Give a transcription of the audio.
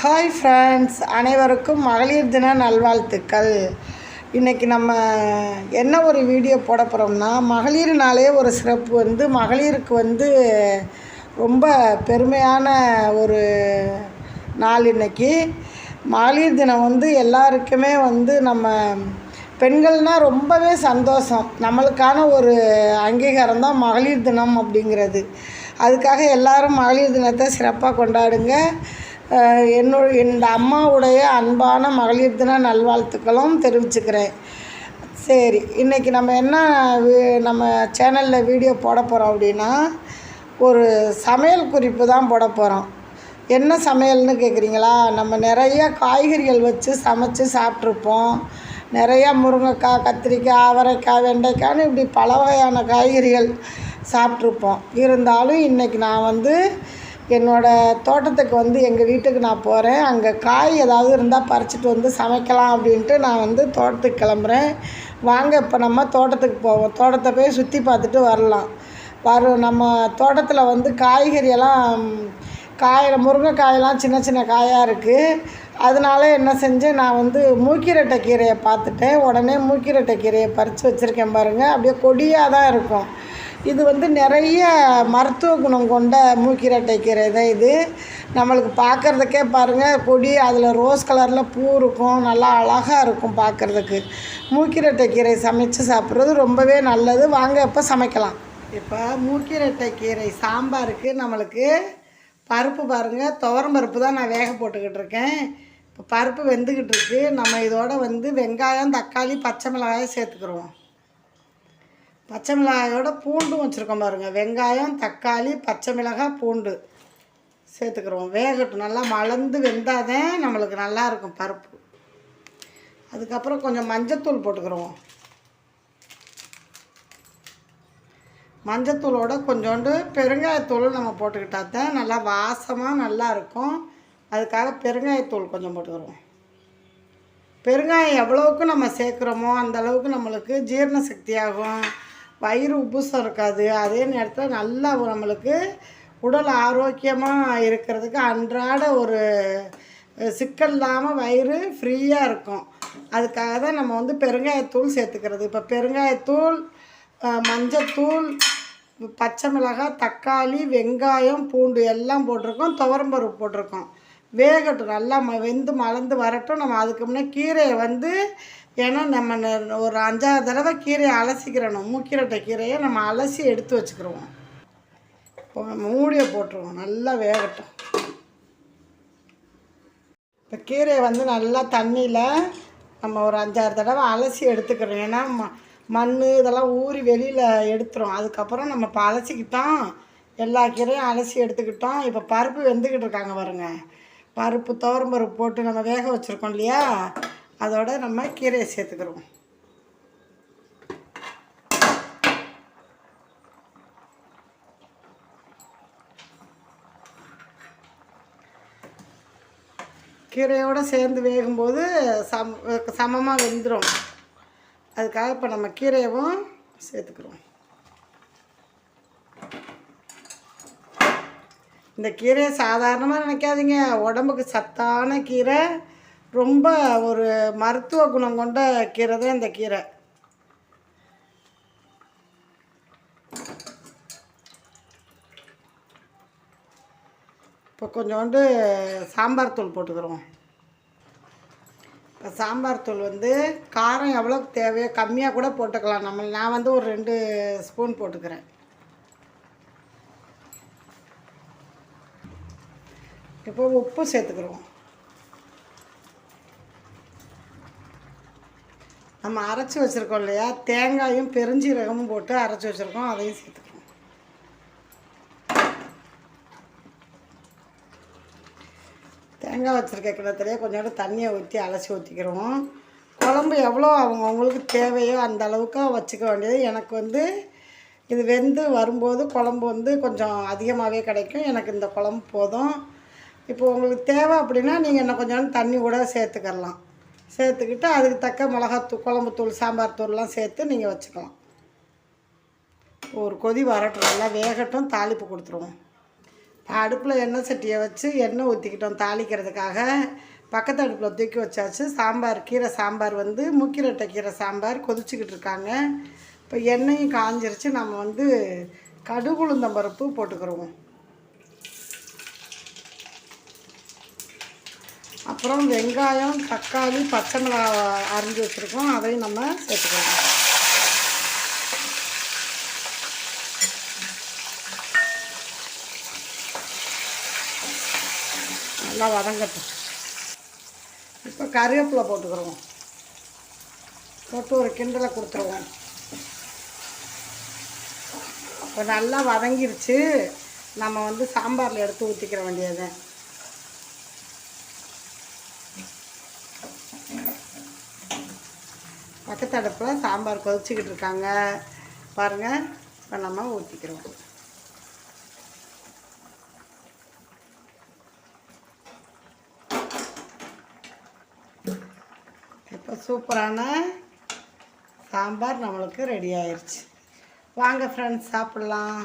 Hi friends அனைவருக்கும் மகளிர் தின நல்வாழ்த்துக்கள். இன்றைக்கி நம்ம என்ன ஒரு வீடியோ போட போகிறோம்னா மகளிர்னாலே ஒரு சிறப்பு வந்து மகளிருக்கு வந்து ரொம்ப பெருமையான ஒரு நாள் இன்னைக்கு. மகளிர் தினம் வந்து எல்லாருக்குமே வந்து நம்ம பெண்கள்னால் ரொம்பவே சந்தோஷம். நம்மளுக்கான ஒரு அங்கீகாரம் தான் மகளிர் தினம் அப்படிங்கிறது. அதுக்காக எல்லாரும் மகளிர் தினத்தை சிறப்பாக கொண்டாடுங்க. அஹ் என்னோட இந்த அம்மாவுடைய அன்பான மகளிர் தின நல்வாழ்த்துக்களும் தெரிவிச்சுக்கிறேன். சரி இன்றைக்கி நம்ம என்ன நம்ம சேனலில் வீடியோ போட போகிறோம் அப்படின்னா ஒரு சமையல் குறிப்பு தான் போட போகிறோம் என்ன சமையல்னு கேட்குறீங்களா நம்ம நிறைய காய்கறிகள் வச்சு சமைச்சு சாப்பிட்ருப்போம் நிறையா முருங்கைக்காய் கத்திரிக்காய் அவரைக்காய் வெண்டைக்காய்னு இப்படி பல வகையான காய்கறிகள் சாப்பிட்ருப்போம் இருந்தாலும் இன்றைக்கி நான் வந்து என்னோடய தோட்டத்துக்கு வந்து எங்கள் வீட்டுக்கு நான் போகிறேன் அங்கே காய் ஏதாவது இருந்தால் பறிச்சிட்டு வந்து சமைக்கலாம் அப்படின்ட்டு நான் வந்து தோட்டத்துக்கு கிளம்புறேன். வாங்க இப்போ நம்ம தோட்டத்துக்கு போவோம். தோட்டத்தை போய் சுற்றி பார்த்துட்டு வரலாம். வரும் நம்ம தோட்டத்தில் வந்து காய்கறியெல்லாம் காயில் முருங்கைக்காயெல்லாம் சின்ன சின்ன காயாக இருக்குது அதனால என்ன செஞ்சேன் நான் வந்து மூக்கிரட்டை கீரையை பார்த்துட்டேன். உடனே மூக்கிரட்டை கீரையை பறித்து வச்சுருக்கேன் பாருங்கள் அப்படியே கொடியாக தான் இருக்கும். இது வந்து நிறைய மருத்துவ குணம் கொண்ட மூக்கிரட்டை கீரை தான் இது. நம்மளுக்கு பார்க்குறதுக்கே பாருங்கள் கொடி அதில் ரோஸ் கலரில் பூ இருக்கும் நல்லா அழகாக இருக்கும் பார்க்குறதுக்கு. மூக்கிரட்டை கீரை சமைச்சு சாப்பிட்றது ரொம்பவே நல்லது. வாங்க இப்போ சமைக்கலாம். இப்போ மூக்கிரட்டை கீரை சாம்பாருக்கு நம்மளுக்கு பருப்பு பாருங்கள் துவரம் பருப்பு தான் நான் வேக போட்டுக்கிட்டு இருக்கேன். இப்போ பருப்பு வெந்துக்கிட்டு இருக்கு. நம்ம இதோட வந்து வெங்காயம் தக்காளி பச்சை மிளகாயை சேர்த்துக்கிறோம் பச்சை மிளகாயோட பூண்டும் வச்சுருக்கோம் பாருங்கள் வெங்காயம் தக்காளி பச்சை மிளகாய் பூண்டு சேர்த்துக்கிறோம். வேகட்டும். நல்லா மலர்ந்து வெந்தாதான் நம்மளுக்கு நல்லாயிருக்கும் பருப்பு. அதுக்கப்புறம் கொஞ்சம் மஞ்சத்தூள் போட்டுக்கிறோம். மஞ்சத்தூளோட கொஞ்சோண்டு பெருங்காயத்தூள் நம்ம போட்டுக்கிட்டா தான் நல்லா வாசமாக நல்லா இருக்கும். அதுக்காக பெருங்காயத்தூள் கொஞ்சம் போட்டுக்கிறோம். பெருங்காயம் எவ்வளோவுக்கு நம்ம சேர்க்குறோமோ அந்த அளவுக்கு நம்மளுக்கு ஜீரண சக்தியாகும். வயிறு உப்புசம் இருக்காது. அதே நேரத்தில் நல்லா நம்மளுக்கு உடல் ஆரோக்கியமாக இருக்கிறதுக்கு அன்றாட ஒரு சிக்கல் இல்லாமல் வயிறு ஃப்ரீயாக இருக்கும். அதுக்காக தான் நம்ம வந்து பெருங்காயத்தூள் சேர்த்துக்கிறது. இப்போ பெருங்காயத்தூள் மஞ்சத்தூள் பச்சை மிளகாய் தக்காளி வெங்காயம் பூண்டு எல்லாம் போட்டிருக்கோம். துவரம்பருப்பு போட்டிருக்கோம். வேகட்டும் நல்லா ம வெந்து மலர்ந்து வரட்டும். நம்ம அதுக்கு முன்னே கீரையை வந்து ஏன்னா நம்ம ஒரு அஞ்சாறு தடவை கீரையை அலசிக்கிறணும் மூக்கீரட்டை கீரையை நம்ம அலசி எடுத்து வச்சுக்கிறோம் இப்போ மூடியை போட்டுருவோம். நல்லா வேகட்டும். இப்போ கீரையை வந்து நல்லா தண்ணியில் நம்ம ஒரு அஞ்சாறு தடவை அலசி எடுத்துக்கிறோம் ஏன்னா ம மண் இதெல்லாம் ஊறி வெளியில் எடுத்துரும். அதுக்கப்புறம் நம்ம இப்போ அலசிக்கிட்டோம். எல்லா கீரையும் அலசி எடுத்துக்கிட்டோம். இப்போ பருப்பு வெந்துக்கிட்டு இருக்காங்க பாருங்கள் பருப்பு துவரம் பருப்பு போட்டு நம்ம வேக வச்சுருக்கோம் இல்லையா? அதோட நம்ம கீரையை சேர்த்துக்கிறோம். கீரையோடு சேர்ந்து வேகும்போது சம் சமமாக வெந்துடும் அதுக்காக இப்போ நம்ம கீரையவும் சேர்த்துக்கிறோம். இந்த கீரையை சாதாரணமாக நினைக்காதீங்க. உடம்புக்கு சத்தான கீரை ரொம்ப ஒரு மருத்துவ குணம் கொண்ட கீரை தான் இந்த கீரை. இப்போ கொஞ்சோண்டு சாம்பார் தூள் போட்டுக்கிறோம். இப்போ சாம்பார் தூள் வந்து காரம் எவ்வளோக்கு தேவையோ கம்மியாக கூட போட்டுக்கலாம். நம்ம நான் வந்து ஒரு ரெண்டு ஸ்பூன் போட்டுக்கிறேன். இப்போ உப்பு சேர்த்துக்கிறோம் நம்ம அரைச்சி வச்சுருக்கோம் இல்லையா? தேங்காயும் பெருஞ்சீரகமும் போட்டு அரைச்சி வச்சுருக்கோம். அதையும் சேர்த்துக்கிறோம் தேங்காய் வச்சுருக்க கிணத்துலேயே கொஞ்சோண்டு தண்ணியை ஊற்றி அலசி ஊற்றிக்கிறோம் குழம்பு எவ்வளோ அவங்கவுங்களுக்கு தேவையோ அந்த அளவுக்கு வச்சுக்க வேண்டியது. எனக்கு வந்து இது வெந்து வரும்போது குழம்பு வந்து கொஞ்சம் அதிகமாகவே கிடைக்கும். எனக்கு இந்த குழம்பு போதும். இப்போ உங்களுக்கு தேவை அப்படின்னா நீங்கள் இன்னும் கொஞ்சம் தண்ணி கூட சேர்த்துக்கலாம் சேர்த்துக்கிட்டு அதுக்கு தக்க மிளகாத்தூள் குழம்புத்தூள் சாம்பார் தூள்லாம் சேர்த்து நீங்கள் வச்சுக்கலாம். ஒரு கொதி வரட்டும். நல்லா வேகட்டும் தாளிப்பு கொடுத்துருவோம். அடுப்பில் எண்ணெய் சட்டியை வச்சு எண்ணெய் ஊற்றிக்கிட்டோம் தாளிக்கிறதுக்காக. பக்கத்து அடுப்பில் தூக்கி வச்சாச்சு. சாம்பார் கீரை சாம்பார் வந்து முக்கிரட்டை கீரை சாம்பார் கொதிச்சுக்கிட்டு இருக்காங்க. இப்போ எண்ணெயும் காஞ்சிருச்சு. நம்ம வந்து கடுகுளுந்தம்பருப்பு போட்டுக்கிறோம் அப்புறம் வெங்காயம் தக்காளி பச்சை மிளகாய் அரிஞ்சு வச்சுருக்கோம். அதையும் நம்ம சேர்த்துக்கலாம். நல்லா வதங்கட்டும். இப்போ கருவேப்பிலை போட்டுக்கிறோம். போட்டு ஒரு கிண்டலை கொடுத்துருவோம். இப்போ நல்லா வதங்கிருச்சு. நம்ம வந்து சாம்பாரில் எடுத்து ஊற்றிக்கிற வேண்டியது பக்கத்து அடுப்பில் சாம்பார் கொதிச்சுக்கிட்டு இருக்காங்க. பாருங்கள் இப்போ நம்ம ஊற்றிக்கிறோம் இப்போ சூப்பரான சாம்பார் நம்மளுக்கு ரெடி ஆயிடுச்சு வாங்க ஃப்ரெண்ட்ஸ் சாப்பிட்லாம்.